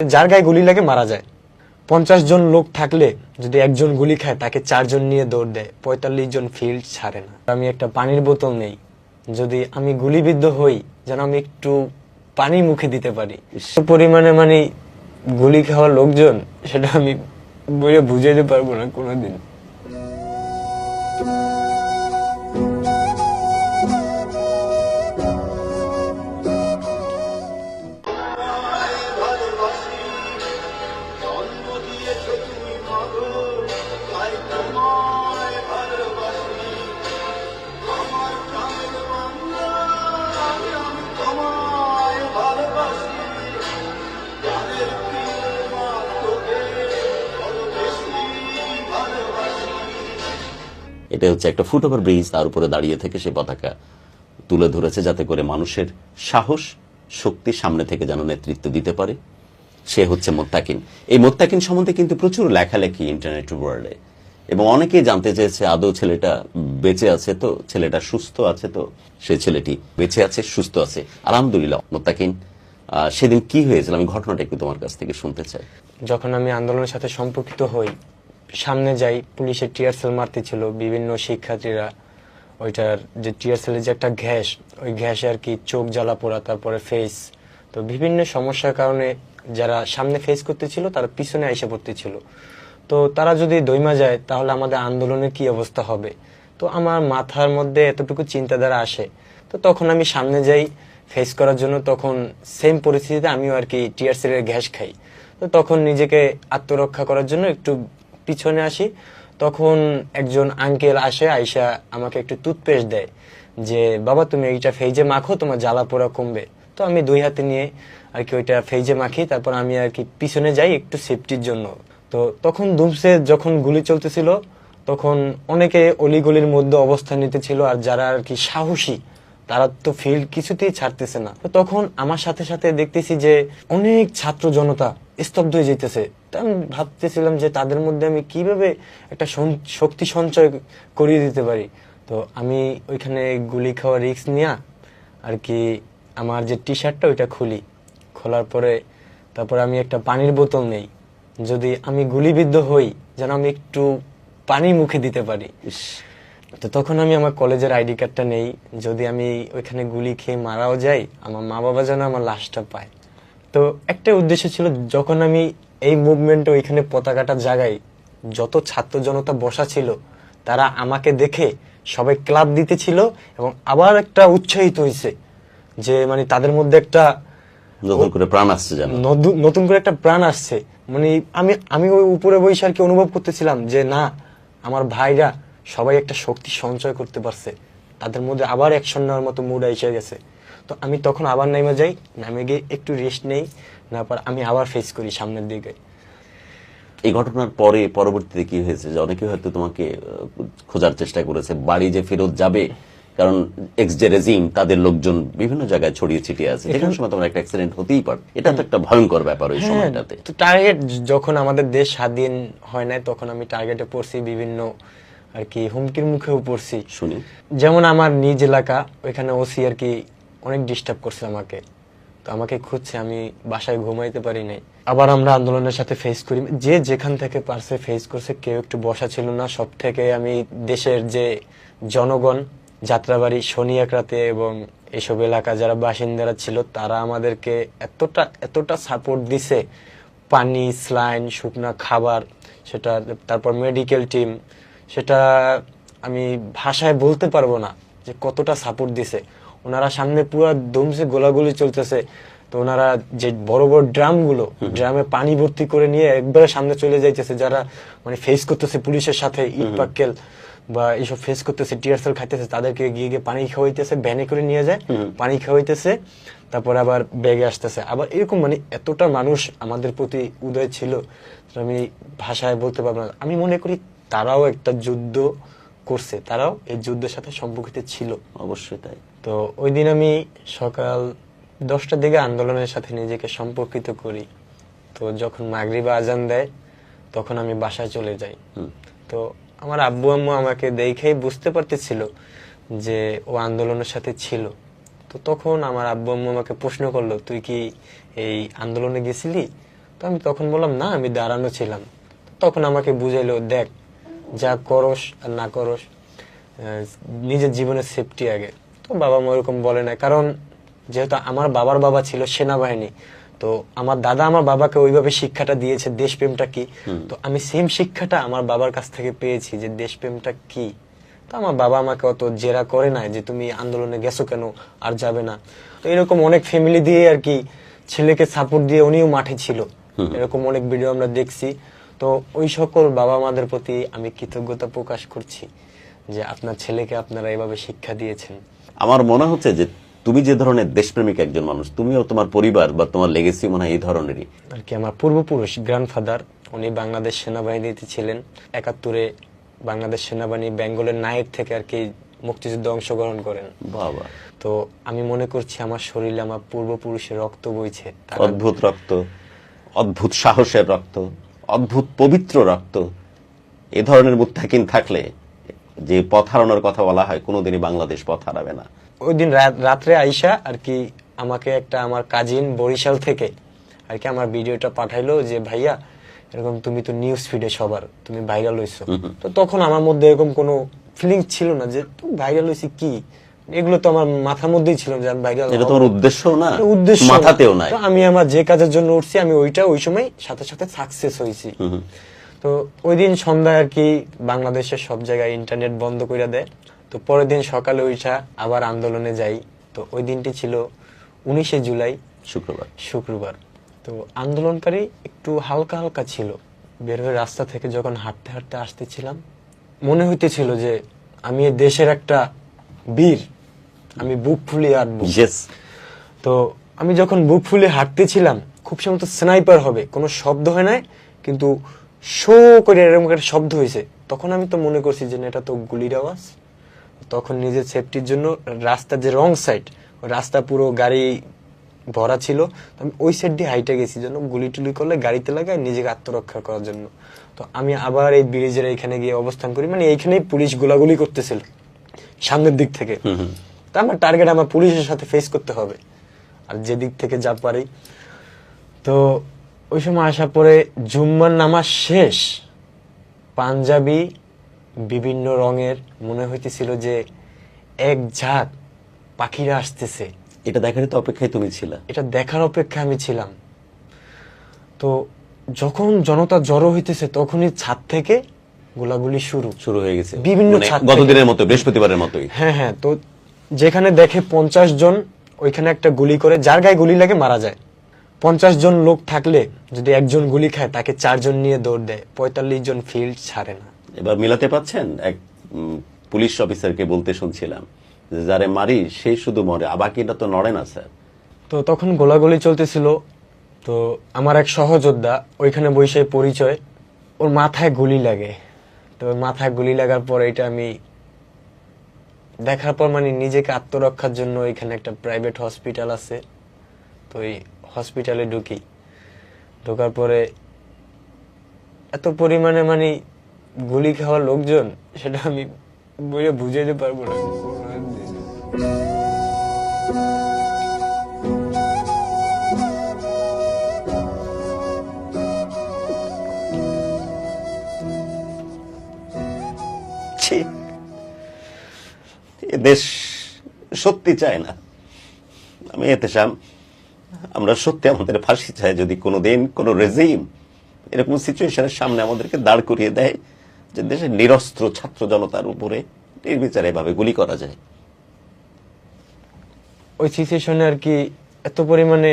যার গায়ে গুলি লাগে মারা যায়। পঞ্চাশ জন লোক থাকলে যদি একজন গুলি খায় তাকে চারজন নিয়ে দৌড় দেয়। পঁয়তাল্লিশ জন ফিল্ড ছাড়ে না। আমি একটা পানির বোতল নেই। যদি আমি গুলিবিদ্ধ হই যেন আমি একটু পানি মুখে দিতে পারি। পরিমাণে মানে গুলি খাওয়া লোকজন সেটা আমি বুঝে বুঝাইতে পারব না কোনোদিন। এটা হচ্ছে একটা ফুট ওভার ব্রিজ তার উপরে দাঁড়িয়ে থেকে সে পতাকা তুলে ধরেছে যাতে করে মানুষের সাহস, শক্তি সামনে থেকে যেন নেতৃত্ব দিতে পারে। সে হচ্ছে মোত্তাকিন। এই মোত্তাকিন সম্বন্ধে কিন্তু প্রচুর লেখালেখি ইন্টারনেট ওয়ার্ল্ডে এবং অনেকেই জানতে চেয়েছে, আদৌ ছেলেটা বেঁচে আছে তো? ছেলেটা সুস্থ আছে তো? সে ছেলেটি বেঁচে আছে, সুস্থ আছে। আলহামদুলিল্লাহ, মোত্তাকিন। সেদিন কি হয়েছিল? আমি ঘটনাটা একটু তোমার কাছ থেকে শুনতে চাই। যখন আমি আন্দোলনের সাথে সম্পর্কিত হই সামনে যাই পুলিশের টিয়ার সেল মারতে ছিল বিভিন্ন শিক্ষার্থীরা। ওইটার যে টিয়ার সেলের যে একটা গ্যাস, ওই গ্যাসে আর কি চোখ জ্বালা পোড়া, তারপরে ফেস তো বিভিন্ন সমস্যার কারণে যারা সামনে ফেস করতেছিল, তারা পিছনে এসে পড়তেছিল। তো তারা যদি দৈমা যায়, তাহলে আমাদের আন্দোলনের কি অবস্থা হবে? তো আমার মাথার মধ্যে এতটুকু চিন্তাধারা আসে। তো তখন আমি সামনে যাই ফেস করার জন্য তখন সেম পরিস্থিতিতে আমিও আর কি টিয়ারসেল এর গ্যাস খাই। তো তখন নিজেকে আত্মরক্ষা করার জন্য একটু পিছনে আসি, তখন একজন আঙ্কেল আসে, আইসা আমাকে একটু টুথপেস্ট দেয়, যে, বাবা, তুমি এইটা ফেজে মাখো, তোমার জ্বালা পোড়া কমবে। তো আমি দুই হাতে নিয়ে আর কি ওইটা ফেজে মাখি, তারপর আমি আর কি পিছনে যাই একটু সেফটির জন্য। তো তখন দুমসে যখন গুলি চলতেছিল, তখন অনেকে অলিগলির মধ্যে অবস্থান নিতেছিল, আর যারা আর কি সাহসী, তারা তো ফিল্ড কিছুতেই ছাড়তেছে না। তো তখন আমার সাথে সাথে দেখতেছি যে, অনেক ছাত্র জনতা স্তব্ধ হয়ে যেতেছে তা আমি ভাবতেছিলাম যে তাদের মধ্যে আমি কীভাবে একটা শক্তি সঞ্চয় করিয়ে দিতে পারি। তো আমি ওইখানে গুলি খাওয়া রিস্ক নিয়ে আর কি আমার যে টি শার্টটা ওইটা খুলি। খোলার পরে তারপর আমি একটা পানির বোতল নেই। যদি আমি গুলিবিদ্ধ হই যেন আমি একটু পানি মুখে দিতে পারি। তো তখন আমি আমার কলেজের আইডি কার্ডটা নেই। যদি আমি ওইখানে গুলি খেয়ে মারাও যাই আমার মা বাবা যেন আমার লাশটা পায়। তো একটা উদ্দেশ্য ছিল যখন আমি এই মুভমেন্টে ওইখানে পতাকাটা জাগাই যত ছাত্র জনতা বসা ছিল তারা আমাকে দেখে সবাই ক্লাব দিতেছিল এবং আবার একটা উৎসাহিত হয়েছে যে মানে তাদের মধ্যে একটা নতুন করে প্রাণ আসছে যেন। নতুন করে একটা প্রাণ আসছে। মানে আমি আমি ওই উপরে বসে আর কি অনুভব করতেছিলাম যে না আমার ভাইরা সবাই একটা শক্তি সঞ্চয় করতে পারছে। তাদের মধ্যে আবার অ্যাকশন নেওয়ার মতো মুড এসে গেছে। তো আমি তখন আবার নেমে যাই নামে গিয়ে একটু রেস্ট নেই। না পর আমি আবার ফেস করি সামনের দিকে। এই ঘটনার পরে পরবর্তীতে কি হয়েছে? যে অনেকে হয়তো তোমাকে খোঁজার চেষ্টা করেছে বাড়ি যে ফেরত যাবে কারণ এক্স যে রেজিম তাদের লোকজন বিভিন্ন জায়গায় ছড়িয়ে ছিটিয়ে আছে। যে কোনো সময় তোমার একটা অ্যাক্সিডেন্ট হতেই পারে। এটা তো একটা ভয়ঙ্কর ব্যাপার ওই হ্যাঁ, সময়টাতে। তো টার্গেট যখন আমাদের দেশ স্বাধীন হয় নাই তখন আমি টার্গেটে পড়ছি বিভিন্ন আর কি হুমকির মুখেও পড়ছি। শুনি। যেমন আমার নিজ এলাকা ওইখানে ওসি আর কি অনেক ডিস্টার্ব করছে আমাকে। তো আমাকে খুঁজছে, আমি বাসায় ঘুমাইতে পারি নাই। আবার আমরা আন্দোলনের সাথে ফেস করি। যে যেখান থেকে পারছে ফেস করছে, কেউ একটু বসা ছিল না। সব থেকে আমি দেশের যে জনগণ, যাত্রাবাড়ি শনি এক রাতে এবং এসব এলাকা, যারা বাসিন্দারা ছিল, তারা আমাদেরকে এতটা এতটা সাপোর্ট দিছে। পানি স্লাইন শুকনা খাবার, সেটা, তারপর মেডিকেল টিম সেটা আমি ভাষায় বলতে পারব না যে কতটা সাপোর্ট দিছে। ওনারা সামনে পুরো দমসে গোলাগুলি চলতেছে। তো ওনারা যে বড় বড় ড্রামগুলো ড্রামে পানি ভর্তি করে নিয়ে একবারে সামনে চলে যাইতেছে যারা মানে ফেস করতেছে পুলিশের সাথে ইট পাক্কেল বা এইসব ফেস করতেছে টিয়ারসেল খাইতেছে তাদেরকে গিয়ে গিয়ে পানি খাওয়াইতেছে ভ্যানে করে নিয়ে যায় পানি খাওয়াইতেছে তারপর আবার ব্যাগে আসতেছে। আবার এরকম মানে এতটা মানুষ আমাদের প্রতি উদয় ছিল আমি ভাষায় বলতে পারব না। আমি মনে করি তারাও একটা যুদ্ধ করছে তারাও এই যুদ্ধের সাথে সম্পর্কিত ছিল। অবশ্যই তাই। তো ওই দিন আমি সকাল দশটার দিকে আন্দোলনের সাথে নিজেকে সম্পর্কিত করি। তো যখন মাগরিবা আজান দেয় তখন আমি বাসায় চলে যাই। তো আমার আব্বু আম্মু আমাকে দেখেই বুঝতে পারতেছিল যে ও আন্দোলনের সাথে ছিল। তো তখন আমার আব্বু আম্মু আমাকে প্রশ্ন করল তুই কি এই আন্দোলনে গেছিলি? তো আমি তখন বললাম না আমি দাঁড়ানো ছিলাম। তখন আমাকে বুঝাইলো দেখ যা করস আর না করস নিজের জীবনের সেফটি আগে। তো বাবা মা ওরকম বলে না কারণ যেহেতু আমার বাবার বাবা ছিল সেনাবাহিনী তো আমার দাদা আমার বাবাকে ওইভাবে শিক্ষাটা দিয়েছে দেশপ্রেমটা কি? তো আমি সেম শিক্ষাটা আমার বাবার কাছ থেকে পেয়েছি যে দেশপ্রেমটা কি? তো আমার বাবা আমাকে অত জেরা করে না যে তুমি আন্দোলনে গেছো কেন আর যাবে না। তো এরকম অনেক ফ্যামিলি দিয়ে আর কি ছেলেকে সাপোর্ট দিয়ে উনিও মাঠে ছিল। এরকম অনেক ভিডিও আমরা দেখছি। তো ওই সকল বাবা মাদের প্রতি আমি কৃতজ্ঞতা প্রকাশ করছি যে আপনার ছেলেকে আপনারা এভাবে শিক্ষা দিয়েছেন। আমার মনে হচ্ছে যে তুমি যে ধরনের দেশপ্রেমিক একজন মানুষ তুমিও তোমার পরিবার বা তোমার লেগেসি মনে হয় এই ধরনেরই। আর কি আমার পূর্বপুরুষ গ্র্যান্ডফাদার উনি বাংলাদেশ সেনাবাহিনীতে ছিলেন। একাত্তরে বাংলাদেশ সেনাবাহিনী বেঙ্গলের নায়ক থেকে আর কি মুক্তিযুদ্ধে অংশগ্রহণ করেন। বাবা। তো আমি মনে করছি আমার শরীরে আমার পূর্বপুরুষের রক্ত বইছে। অদ্ভুত রক্ত অদ্ভুত সাহসের রক্ত। অদ্ভুত পবিত্র রক্ত। এ ধরনের মুত্তাকিন থাকলে যে পথ হারানোর কথা বলা হয় কোনোদিনই বাংলাদেশ পথ হারাবে না। ওই দিন রাত্রে আইসা আর কি আমাকে একটা আমার কাজিন বরিশাল থেকে আর কি আমার ভিডিওটা পাঠাইলো যে ভাইয়া এরকম তুমি তো নিউজ ফিডে সবার তুমি ভাইরাল হইছো। তো তখন আমার মধ্যে এরকম কোনো ফিলিং ছিল না যে ভাইরাল হইছি কি? এগুলো তো আমার মাথার মধ্যেই ছিল যে আমি ভাইরাল এটা তোমার উদ্দেশ্য না উদ্দেশ্য। মাথাতেও নাই। তো আমি আমার যে কাজের জন্য উঠছি আমি ওইটা ওই সময় সাথে সাথে সাকসেস হয়েছি। তো ওই দিন সন্ধ্যায় আর কি বাংলাদেশের সব জায়গায় ইন্টারনেট বন্ধ করে দেয়। তো পরের দিন সকালে ওইটা আবার আন্দোলনে যাই। তো ওই দিনটি ছিল উনিশে জুলাই শুক্রবার। শুক্রবার। তো আন্দোলনকারী একটু হালকা হালকা ছিল। বের হয়ে রাস্তা থেকে যখন হাঁটতে হাঁটতে আসতেছিলাম মনে হইতেছিল যে আমি দেশের একটা বীর। আমি বুক ফুলিয়ে ইয়েস তো আমি যখন বুক ফুলে হাঁটতেছিলাম খুব সম্ভবত স্নাইপার হবে কোনো শব্দ হয় নাই কিন্তু শো করে এরকম একটা শব্দ হয়েছে। তখন আমি তো মনে করছি যে এটা তো গুলির আওয়াজ। তখন নিজের সেফটির জন্য রাস্তার যে রং সাইড রাস্তা পুরো গাড়ি ভরা ছিল তো আমি ওই সাইড দিয়ে হাইটে গেছি যেন গুলি টুলি করলে গাড়িতে লাগায় নিজেকে আত্মরক্ষা করার জন্য। তো আমি আবার এই ব্রিজের এখানে গিয়ে অবস্থান করি মানে এইখানেই পুলিশ গোলাগুলি করতেছিল সামনের দিক থেকে। তা আমার টার্গেট আমার পুলিশের সাথে ফেস করতে হবে। আর যে দিক থেকে যা পারি। তো ওই সময় আসার পরে জুম্মার নামাজ শেষ পাঞ্জাবি বিভিন্ন রঙের মনে হইতেছিল যে এক ঝাঁক পাখিরা আসতেছে। এটা দেখার তো অপেক্ষায় তুমি ছিলে। এটা দেখার অপেক্ষা আমি ছিলাম। তো যখন জনতা জড়ো হইতেছে তখনই ছাদ থেকে গোলাগুলি শুরু। শুরু হয়ে গেছে। বিভিন্ন মানে ছাদ গতদিনের মতো বৃহস্পতিবারের মতোই। হ্যাঁ হ্যাঁ তো যেখানে দেখে পঞ্চাশ জন ওইখানে একটা গুলি করে যার গায়ে গুলি লাগে মারা যায়। পঞ্চাশ জন লোক থাকলে যদি একজন গুলি খায় তাকে চারজন নিয়ে দৌড় দেয়। পঁয়তাল্লিশ জন ফিল্ড ছাড়ে না। এবার মিলাতে পাচ্ছেন? এক পুলিশ অফিসারকে বলতে শুনছিলাম যে যারে মারি সেই শুধু মরে আবার আবাকিটা তো নড়ে না স্যার? তো তখন গোলাগুলি চলতেছিল। তো আমার এক সহযোদ্ধা ওইখানে বসে পরিচয় ওর মাথায় গুলি লাগে। তো মাথায় গুলি লাগার পর এটা আমি দেখার পর মানে নিজেকে আত্মরক্ষার জন্য এখানে একটা প্রাইভেট হসপিটাল আছে। তো ওই হসপিটালে ঢুকি। ঢোকার পরে এত পরিমাণে মানে গুলি খাওয়া লোকজন, সেটা আমি বুঝে বুঝাইতে পারব না। দেশ সত্যি চায় না। আমি এতে চাম আমরা সত্যি আমাদের ফাঁসি চাই যদি কোনো দিন কোনো রেজিম এরকম সিচুয়েশনের সামনে আমাদেরকে দাঁড় করিয়ে দেয় যে দেশের নিরস্ত্র ছাত্র জনতার উপরে নির্বিচারে এভাবে গুলি করা যায়। ওই সিচুয়েশনে আর কি এত পরিমাণে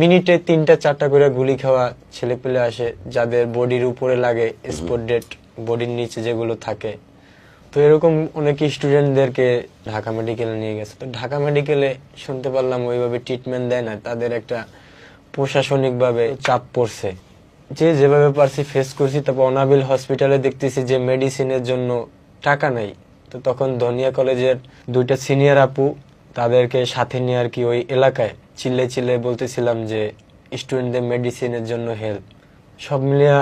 মিনিটে তিনটা চারটা করে গুলি খাওয়া ছেলে পেলে আসে যাদের বডির উপরে লাগে স্পট ডেট বডির নিচে যেগুলো থাকে। তো এরকম অনেক স্টুডেন্টদেরকে ঢাকা মেডিকেলে নিয়ে গেছে। তো ঢাকা মেডিকেলে শুনতে পারলাম ওইভাবে ট্রিটমেন্ট দেয় না, তাদের একটা প্রশাসনিকভাবে চাপ পড়ছে। যে যেভাবে পারছি ফেস করছি, তারপর অনাবিল হসপিটালে দেখতেছি যে মেডিসিনের জন্য টাকা নেই। তো তখন ধনিয়া কলেজের দুইটা সিনিয়র আপু তাদেরকে সাথে নিয়ে আর কি ওই এলাকায় চিল্লে চিল্লে বলতেছিলাম যে স্টুডেন্টদের মেডিসিনের জন্য হেল্প সব মিলিয়ে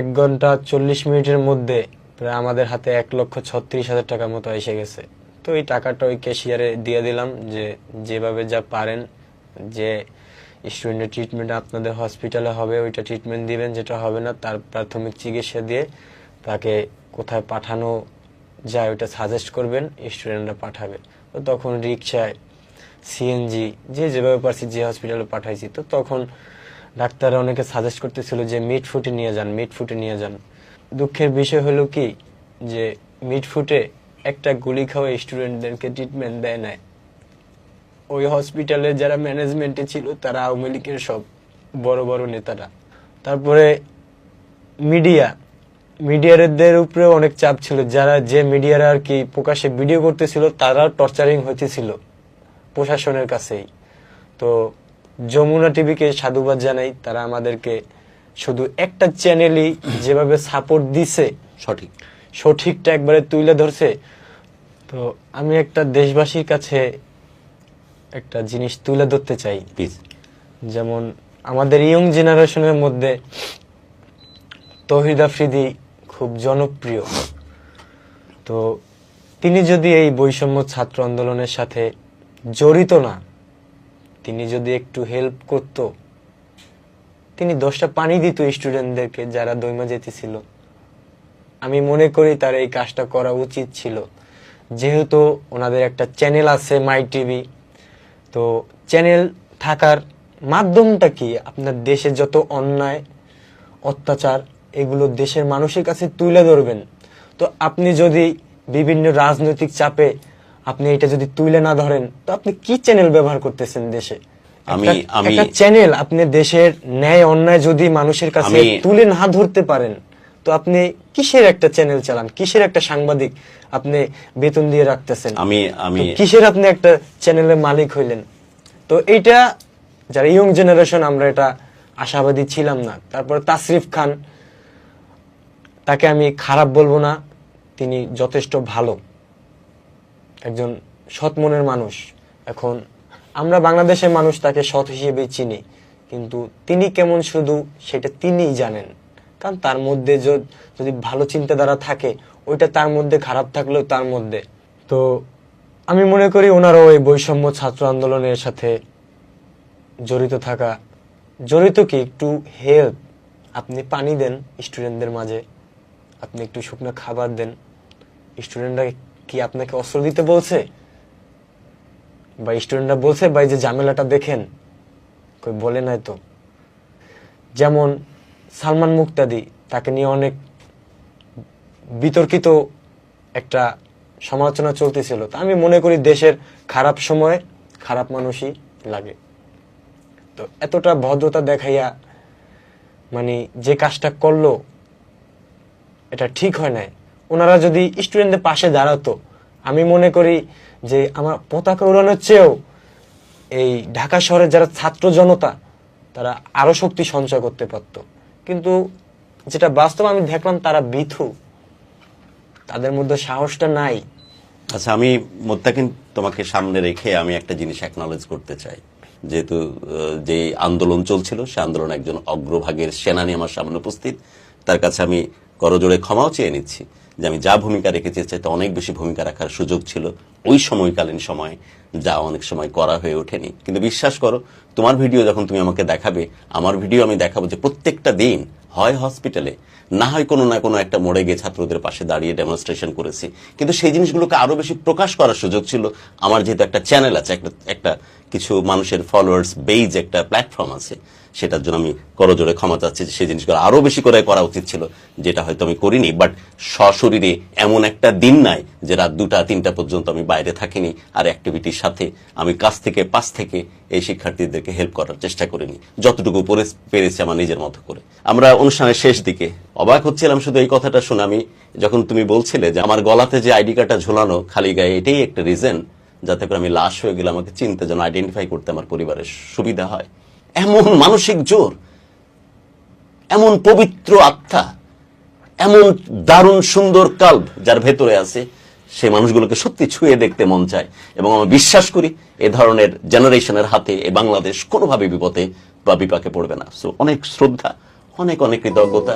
এক ঘণ্টা চল্লিশ মিনিটের মধ্যে প্রায় আমাদের হাতে এক লক্ষ ছত্রিশ হাজার টাকার মতো এসে গেছে। তো এই টাকাটা ওই ক্যাশিয়ারে দিয়ে দিলাম যে যেভাবে যা পারেন, যে স্টুডেন্টের ট্রিটমেন্ট আপনাদের হসপিটালে হবে, ওইটা ট্রিটমেন্ট দিবেন, যেটা হবে না, তার প্রাথমিক চিকিৎসা দিয়ে তাকে কোথায় পাঠানো যায় ওইটা সাজেস্ট করবেন, স্টুডেন্টরা পাঠাবে। তো তখন রিক্সায় সিএনজি যে যেভাবে পারছি যে হসপিটালে পাঠাইছি। তো তখন ডাক্তার অনেকে সাজেস্ট করতেছিল যে মিড ফুটে নিয়ে যান মিড ফুটে নিয়ে যান। দুঃখের বিষয় হলো কি, যে মিড ফুটে একটা গুলি খাওয়া স্টুডেন্টদেরকে ট্রিটমেন্ট দেয় নাই। ওই হসপিটালে যারা ম্যানেজমেন্টে ছিল, তারা আওয়ামী লীগের সব বড় বড় নেতারা। তারপরে মিডিয়া মিডিয়ারদের উপরে অনেক চাপ ছিল। যারা যে মিডিয়ারা আর কি প্রকাশ্যে ভিডিও করতেছিল, তারা টর্চারিং হইতেছিল প্রশাসনের কাছেই। তো যমুনা টিভিকে সাধুবাদ জানাই, তারা আমাদেরকে শুধু একটা চ্যানেলই যেভাবে সাপোর্ট দিছে সঠিক। সঠিকটা একবারে তুলে ধরছে। তো আমি একটা দেশবাসীর কাছে একটা জিনিস তুলে ধরতে চাই। প্লিজ যেমন আমাদের ইয়ং জেনারেশনের মধ্যে তহিদ আফ্রিদি খুব জনপ্রিয়। তো তিনি যদি এই বৈষম্য ছাত্র আন্দোলনের সাথে জড়িত না তিনি যদি একটু হেল্প করত তিনি দশটা পানি দিত স্টুডেন্টদেরকে যারা দৈমা যেতেছিল আমি মনে করি তার এই কাজটা করা উচিত ছিল। যেহেতু ওনাদের একটা চ্যানেল আছে মাই টিভি, তো চ্যানেল থাকার মাধ্যমটা কি? আপনার দেশে যত অন্যায়, অত্যাচার, এগুলো দেশের মানুষের কাছে তুলে ধরবেন। তো আপনি যদি বিভিন্ন রাজনৈতিক চাপে আপনি এটা যদি তুলে না ধরেন, তো আপনি কি চ্যানেল ব্যবহার করতেছেন দেশে? আমি- আমি- একটা চ্যানেল আপনি দেশের ন্যায় অন্যায় যদি মানুষের কাছে তুলে না ধরতে পারেন তো আপনি কিসের একটা চ্যানেল চালান? কিসের একটা সাংবাদিক আপনি বেতন দিয়ে রাখতেছেন? আমি আমি কিসের আপনি একটা চ্যানেলের মালিক হইলেন? তো এইটা যারা ইয়ং জেনারেশন আমরা এটা আশাবাদী ছিলাম না। তারপর তাসরিফ খান তাকে আমি খারাপ বলব না তিনি যথেষ্ট ভালো। একজন সৎ মনের মানুষ। এখন আমরা বাংলাদেশের মানুষ তাকে সৎ হিসেবে চিনি, কিন্তু তিনি কেমন শুধু সেটা তিনিই জানেন। কারণ তার মধ্যে যদি ভালো চিন্তাধারা থাকে, ওইটা তার মধ্যে, খারাপ থাকলেও তার মধ্যে। তো আমি মনে করি ওনারও এই বৈষম্য ছাত্র আন্দোলনের সাথে জড়িত থাকা, জড়িত কি? একটু হেল্প। আপনি পানি দেন স্টুডেন্টদের মাঝে, আপনি একটু শুকনো খাবার দেন। স্টুডেন্টরা কি আপনাকে অস্ত্র দিতে বলছে? বা স্টুডেন্টরা বলছে, ভাই, যে ঝামেলাটা দেখেন। কই, বলে নাই তো। যেমন সালমান মুক্তাদি, তাকে নিয়ে অনেক বিতর্কিত একটা সমালোচনা চলতেছিল। তা আমি মনে করি দেশের খারাপ সময় খারাপ মানুষই লাগে। তো এতটা ভদ্রতা দেখাইয়া মানে যে কাজটা করল, এটা ঠিক হয় নাই। ওনারা যদি স্টুডেন্টদের পাশে দাঁড়াতো আমি মনে করি যে আমার পতাকা উড়ানোর চেয়েও এই ঢাকা শহরের যারা ছাত্র জনতা, তারা আরও শক্তি সঞ্চয় করতে পারতো। কিন্তু যেটা বাস্তব আমি দেখলাম, তারা বিথু। তাদের মধ্যে সাহসটা নাই। আচ্ছা আমি মোত্তাকিন তোমাকে সামনে রেখে আমি একটা জিনিস অ্যাকনলেজ করতে চাই। যেহেতু যে আন্দোলন চলছিল, সে আন্দোলন একজন অগ্রভাগের সেনানি আমার সামনে উপস্থিত। তার কাছে আমি করজোড়ে ক্ষমাও চেয়ে নিচ্ছি যে আমি যা ভূমিকা রেখেছি চাইতে অনেক বেশি ভূমিকা রাখার সুযোগ ছিল। ওই সময়কালীন সময়ে যা অনেক সময় করা হয়ে ওঠেনি। কিন্তু বিশ্বাস করো, তোমার ভিডিও যখন তুমি আমাকে দেখাবে, আমার ভিডিও আমি দেখাবো যে প্রত্যেকটা দিন হয় হসপিটালে, না হয় কোনো না কোনো একটা মোড়ে গিয়ে ছাত্রদের পাশে দাঁড়িয়ে ডেমনস্ট্রেশন করেছি। কিন্তু সেই জিনিসগুলোকে আরও বেশি প্রকাশ করার সুযোগ ছিল। আমার যেহেতু একটা চ্যানেল আছে, একটা একটা কিছু মানুষের ফলোয়ার্স বেইজ একটা প্ল্যাটফর্ম আছে। সেটার জন্য আমি করজোড়ে ক্ষমা চাচ্ছি সেই জিনিসগুলো আরও বেশি করে করা উচিত ছিল, যেটা হয়তো আমি করিনি বাট সশরীরে এমন একটা দিন নাই যে রাত দুটা, তিনটা পর্যন্ত আমি বাইরে থাকিনি আর অ্যাক্টিভিটির সাথে আমি কাছ থেকে, পাশ থেকে এই শিক্ষার্থীদেরকে হেল্প করার চেষ্টা করিনি, যতটুকু পরে- পেরেছি আমার নিজের মতো করে। আমরা অনুষ্ঠানের শেষ দিকে অবাক হচ্ছিলাম শুধু এই কথাটা শুনে আমি, যখন তুমি বলছিলে যে আমার গলাতে যে আইডি কার্ডটা ঝোলানো খালি গায়ে, এটাই একটা রিজন যাতে করে আমি লাশ হয়ে গেলে আমাকে চিনতে যেন আইডেন্টিফাই করতে আমার পরিবারের সুবিধা হয়। এমন মানসিক জোর, এমন পবিত্র আত্মা, এমন দারুণ সুন্দর কাল্ব যার ভেতরে আছে, সেই মানুষগুলোকে সত্যি ছুঁয়ে দেখতে মন চায়। এবং আমি বিশ্বাস করি, এ ধরনের জেনারেশনের হাতে এ বাংলাদেশ কোনোভাবে বিপদে বা বিপাকে পড়বে না। সো অনেক শ্রদ্ধা, অনেক অনেক কৃতজ্ঞতা।